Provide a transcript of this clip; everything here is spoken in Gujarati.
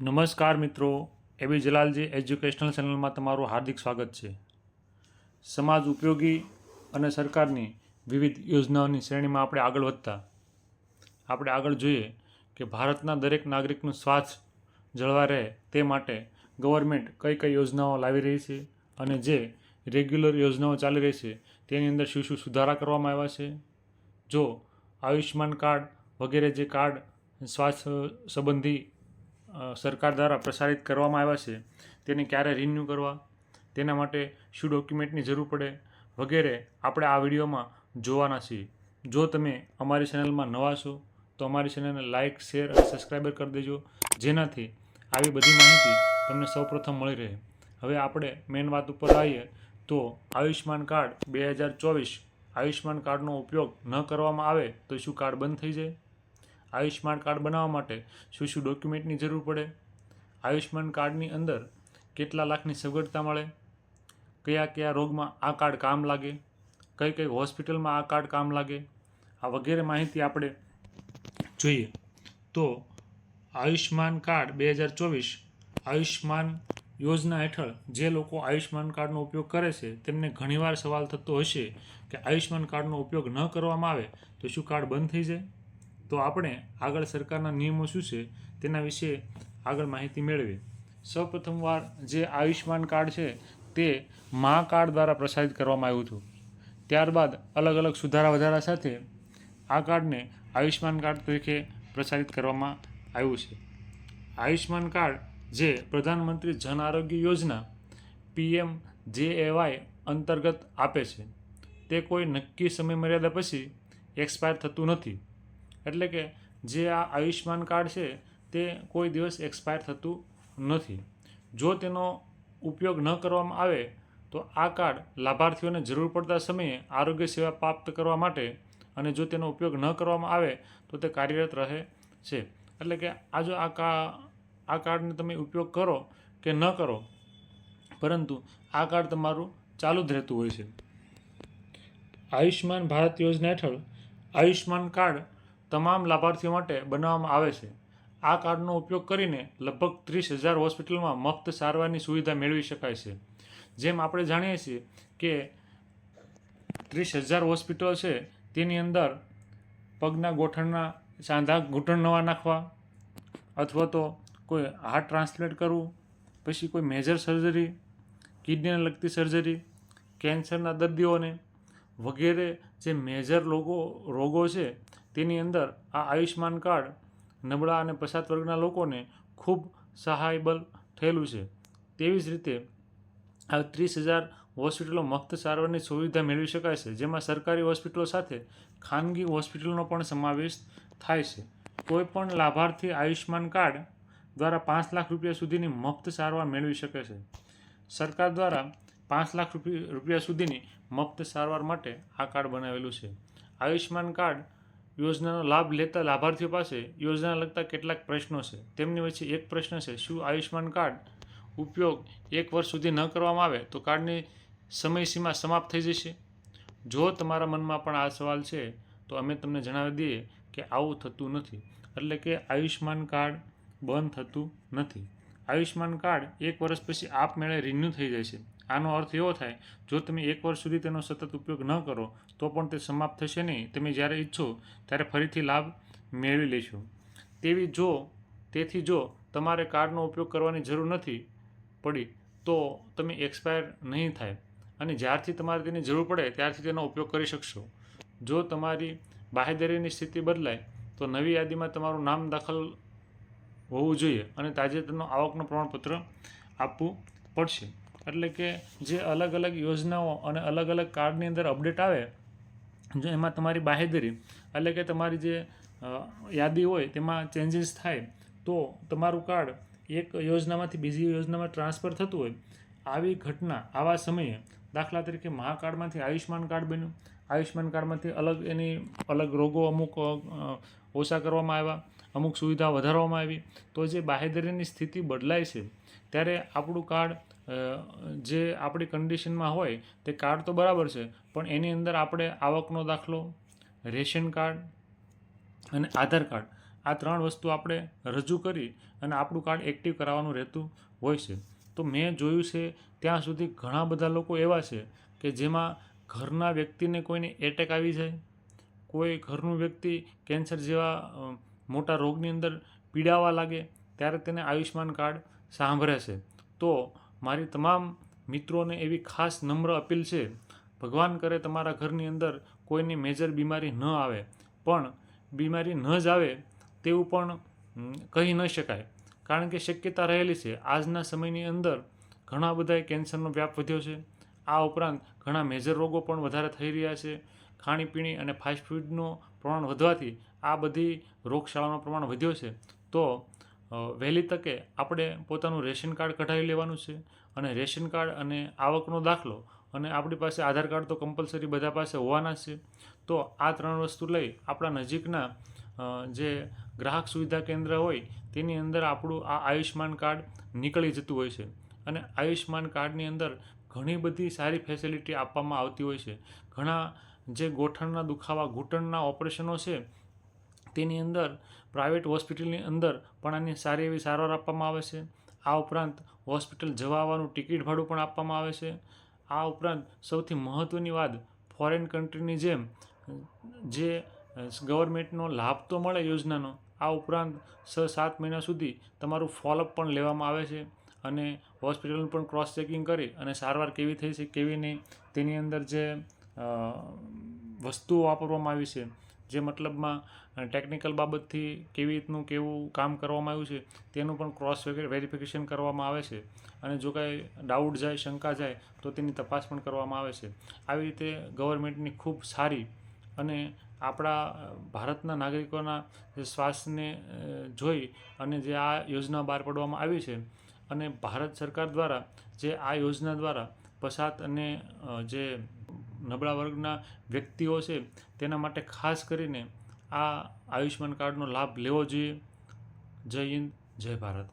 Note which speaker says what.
Speaker 1: નમસ્કાર મિત્રો, એબી જલાલજી એજ્યુકેશનલ ચેનલમાં તમારું હાર્દિક સ્વાગત છે. સમાજ ઉપયોગી અને સરકારની વિવિધ યોજનાઓની શ્રેણીમાં આપણે આગળ વધતા. આપણે આગળ જોઈએ કે ભારતના દરેક નાગરિકનું સ્વાસ્થ્ય જળવાઈ રહે તે માટે ગવર્મેન્ટ કઈ કઈ યોજનાઓ લાવી રહી છે અને જે રેગ્યુલર યોજનાઓ ચાલી રહી છે તેની અંદર શું શું સુધારા કરવામાં આવ્યા છે? જો આયુષ્યમાન કાર્ડ વગેરે જે કાર્ડ સ્વાસ્થ્ય સંબંધી સરકાર દ્વારા પ્રસારિત કરવામાં આવ્યા છે, તેને ક્યારે રિન્યૂ કરવા, તેના માટે શું ડોક્યુમેન્ટની જરૂર પડે વગેરે આપણે આ વિડીયોમાં જોવાના છીએ. જો તમે અમારી ચેનલમાં નવા છો, તો અમારી ચેનલને લાઇક શેર અને સબસ્ક્રાઈબર કરી દેજો, જેનાથી આવી બધી માહિતી તમને સૌપ્રથમ મળી રહે. હવે આપણે મેઇન વાત ઉપર આવીએ, તો આયુષ્યમાન કાર્ડ બે હજાર ચોવીસ આયુષ્યમાન કાર્ડનો ઉપયોગ ન કરવામાં આવે તો શું કાર્ડ બંધ થઈ જાય? આયુષ્યમાન કાર્ડ બનાવવા માટે શું શું ડોક્યુમેન્ટની જરૂર પડે? આયુષ્યમાન કાર્ડની અંદર કેટલા લાખની સગવડતા મળે? કયા કયા રોગમાં આ કાર્ડ કામ લાગે? કઈ કઈ હોસ્પિટલમાં આ કાર્ડ કામ લાગે? આ વગેરે માહિતી આપણે જોઈએ. તો આયુષ્યમાન કાર્ડ બે હજાર ચોવીસ આયુષ્યમાન યોજના હેઠળ જે લોકો આયુષ્યમાન કાર્ડનો ઉપયોગ કરે છે, તેમને ઘણીવાર સવાલ થતો હશે કે આયુષ્યમાન કાર્ડનો ઉપયોગ ન કરવામાં આવે તો શું કાર્ડ બંધ થઈ જાય? તો આપણે આગળ સરકારના નિયમો શું છે તેના વિશે આગળ માહિતી મેળવીએ. સૌપ્રથમવાર જે આયુષ્યમાન કાર્ડ છે તે મા કાર્ડ દ્વારા પ્રસારિત કરવામાં આવ્યું હતું. ત્યારબાદ અલગ અલગ સુધારા વધારા સાથે આ કાર્ડને આયુષ્યમાન કાર્ડ તરીકે પ્રસારિત કરવામાં આવ્યું છે. આયુષ્યમાન કાર્ડ જે પ્રધાનમંત્રી જન આરોગ્ય યોજના પીએમ જે એવાય અંતર્ગત આપે છે તે કોઈ નક્કી સમય મર્યાદા પછી એક્સપાયર થતું નથી. એટલે કે જે આ આયુષ્યમાન કાર્ડ છે, તે કોઈ દિવસ એક્સપાયર થતું નથી. જો તેનો ઉપયોગ ન કરવામાં આવે, તો આ કાર્ડ લાભાર્થીઓને જરૂર પડતા સમયે આરોગ્ય સેવા પ્રાપ્ત કરવા માટે અને જો તેનો ઉપયોગ ન કરવામાં આવે, તો તે કાર્યરત રહે છે. એટલે કે આ જો આ કા, આ કાર્ડને તમે ઉપયોગ કરો કે ન કરો, પરંતુ આ કાર્ડ તમારું ચાલુ જ રહેતું હોય છે. આયુષ્યમાન ભારત યોજના હેઠળ આયુષ્યમાન કાર્ડ તમામ લાભાર્થીઓ માટે બનાવવામાં આવે છે. આ કાર્ડનો ઉપયોગ કરીને લગભગ ત્રીસ હજાર હોસ્પિટલમાં મફત સારવારની સુવિધા મેળવી શકાય છે. જેમ આપણે જાણીએ છીએ કે ત્રીસ હજાર હોસ્પિટલ છે, તેની અંદર પગના ગોઠણના, સાંધા ઘૂંટણ નવા નાખવા અથવા તો કોઈ હાર્ટ ટ્રાન્સપ્લેન્ટ કરવું, પછી કોઈ મેજર સર્જરી, કિડનીને લગતી સર્જરી, કેન્સરના દર્દીઓને વગેરે જે મેજર રોગો રોગો છે તેની અંદર આ આયુષ્યમાન કાર્ડ, નબળા અને પછાત વર્ગના લોકોને ખૂબ સહાયબલ થયેલું છે. તેવી જ રીતે આ ત્રીસ હજાર હોસ્પિટલો મફત સારવારની સુવિધા મેળવી શકાય છે, જેમાં સરકારી હોસ્પિટલો સાથે ખાનગી હોસ્પિટલનો પણ સમાવેશ થાય છે. કોઈ પણ લાભાર્થી આયુષ્યમાન કાર્ડ દ્વારા પાંચ લાખ રૂપિયા સુધીની મફત સારવાર મેળવી શકે છે. સરકાર દ્વારા પાંચ લાખ રૂપિયા સુધીની મફત સારવાર માટે આ કાર્ડ બનાવેલું છે. આયુષ્યમાન કાર્ડ યોજનાનો લાભ લેતા લાભાર્થીઓ પાસે યોજના લગતા કેટલાક પ્રશ્નો છે. તેમની વચ્ચે એક પ્રશ્ન છે, શું આયુષ્યમાન કાર્ડ ઉપયોગ એક વર્ષ સુધી ન કરવામાં આવે તો કાર્ડની સમયસીમા સમાપ્ત થઈ જશે? જો તમારા મનમાં પણ આ સવાલ છે, તો અમે તમને જણાવી દઈએ કે આવું થતું નથી. એટલે કે આયુષ્યમાન કાર્ડ બંધ થતું નથી. આયુષ્યમાન કાર્ડ એક વર્ષ પછી આપમેળે રિન્યૂ થઈ જાય છે. આનો અર્થ એવો થાય, જો તમે એક વર્ષ સુધી તેનો સતત ઉપયોગ ન કરો, તો પણ તે સમાપ્ત થશે નહીં. તમે જ્યારે ઈચ્છો ત્યારે ફરીથી લાભ મેળવી લેશો. તેવી જો, તેથી જો તમારે કાર્ડનો ઉપયોગ કરવાની જરૂર નથી પડી, તો તમે એક્સપાયર નહીં થાય અને જ્યારથી તમારે તેની જરૂર પડે ત્યારથી તેનો ઉપયોગ કરી શકશો. જો તમારી બાહેધરીની સ્થિતિ બદલાય, તો નવી યાદીમાં તમારું નામ દાખલ હોવું જોઈએ અને તાજેતરનું આવકનું પ્રમાણપત્ર આપવું પડશે. એટલે કે જે અલગ અલગ યોજનાઓ અને અલગ અલગ કાર્ડની અંદર અપડેટ આવે, જો એમાં તમારી બાહેદરી એટલે કે તમારી જે યાદી હોય તેમાં ચેન્જીસ થાય, તો તમારું કાર્ડ એક યોજનામાંથી બીજી યોજનામાં ટ્રાન્સફર થતું હોય. આવી ઘટના, આવા સમયે દાખલા તરીકે મહાકાર્ડમાંથી આયુષ્યમાન કાર્ડ બન્યું. આયુષ્યમાન કાર્ડમાંથી અલગ એની, અલગ રોગો અમુક ઓછા કરવામાં આવ્યા. અમુક સુવિધા વધારવામાં આવી. તો જે બાહેદરીની સ્થિતિ બદલાય છે ત્યારે આપણું કાર્ડ જે આપણી કન્ડિશનમાં હોય, તે કાર્ડ તો બરાબર છે, પણ એની અંદર આપણે આવકનો દાખલો, રેશન કાર્ડ અને આધાર કાર્ડ આ ત્રણ વસ્તુ આપણે રજૂ કરી અને આપણું કાર્ડ એક્ટિવ કરાવવાનું રહેતું હોય છે. તો મેં જોયું છે, ત્યાં સુધી ઘણા બધા લોકો એવા છે કે જેમાં ઘરના વ્યક્તિને કોઈને એટેક આવી જાય, કોઈ ઘરનું વ્યક્તિ કેન્સર જેવા મોટા રોગની અંદર પીડાવા લાગે, ત્યારે તેને આયુષ્યમાન કાર્ડ સાંભળે છે. તો મારી તમામ મિત્રોને એવી ખાસ નમ્ર અપીલ છે, ભગવાન કરે તમારા ઘરની અંદર કોઈની મેજર બીમારી ન આવે, પણ બીમારી ન જ આવે તેવું પણ કહી ન શકાય. કારણ કે શક્યતા રહેલી છે. આજના સમયની અંદર ઘણા બધાએ કેન્સરનો વ્યાપ વધ્યો છે. આ ઉપરાંત ઘણા મેજર રોગો પણ વધારે થઈ રહ્યા છે. ખાણીપીણી અને ફાસ્ટ ફૂડનું પ્રમાણ વધવાથી આ બધી રોગશાળાનું પ્રમાણ વધ્યો છે. તો વહેલી તકે આપણે પોતાનું રેશન કાર્ડ કઢાવી લેવાનું છે અને રેશન કાર્ડ અને આવકનો દાખલો અને આપણી પાસે આધાર કાર્ડ તો કમ્પલસરી બધા પાસે હોવાના છે. તો આ ત્રણ વસ્તુ લઈ આપણા નજીકના જે ગ્રાહક સુવિધા કેન્દ્ર હોય તેની અંદર આપણું આ આયુષ્યમાન કાર્ડ નીકળી જતું હોય છે. અને આયુષ્યમાન કાર્ડની અંદર ઘણી બધી સારી ફેસિલિટી આપવામાં આવતી હોય છે. ઘણા જે ગોઠણના દુખાવા, ઘૂંટણના ઓપરેશનો છે તેની અંદર પ્રાઇવેટ હોસ્પિટલની અંદર પણ આની સારી એવી સારવાર આપવામાં આવે છે. આ ઉપરાંત હોસ્પિટલ જવા આવવાનું ટિકિટ ભાડું પણ આપવામાં આવે છે. આ ઉપરાંત સૌથી મહત્ત્વની વાત ફોરેન કન્ટ્રીની જેમ, જે ગવર્મેન્ટનો લાભ તો મળે યોજનાનો, આ ઉપરાંત છ સાત મહિના સુધી તમારું ફોલોઅપ પણ લેવામાં આવે છે અને હોસ્પિટલનું પણ ક્રોસ ચેકિંગ કરી અને સારવાર કેવી થઈ છે, કેવી નહીં, તેની અંદર જે વસ્તુઓ વાપરવામાં આવી છે જે મતલબમાં ટેકનિકલ બાબતથી કેવી રીતનું કેવું કામ કરવામાં આવ્યું છે, તેનું પણ ક્રોસ વેરિફિકેશન કરવામાં આવે છે. અને જો કાંઈ ડાઉટ જાય, શંકા જાય, તો તેની તપાસ પણ કરવામાં આવે છે. આવી રીતે ગવર્મેન્ટની ખૂબ સારી અને આપણા ભારતના નાગરિકોના જે સ્વાસ્થ્યને જોઈ અને જે આ યોજના બહાર પાડવામાં આવી છે અને ભારત સરકાર દ્વારા જે આ યોજના દ્વારા પસાત અને જે નબળા વર્ગના વ્યક્તિઓ છે, તેના માટે ખાસ કરીને આ આયુષ્યમાન કાર્ડનો લાભ લેવો જોઈએ. જય હિન્દ, જય ભારત.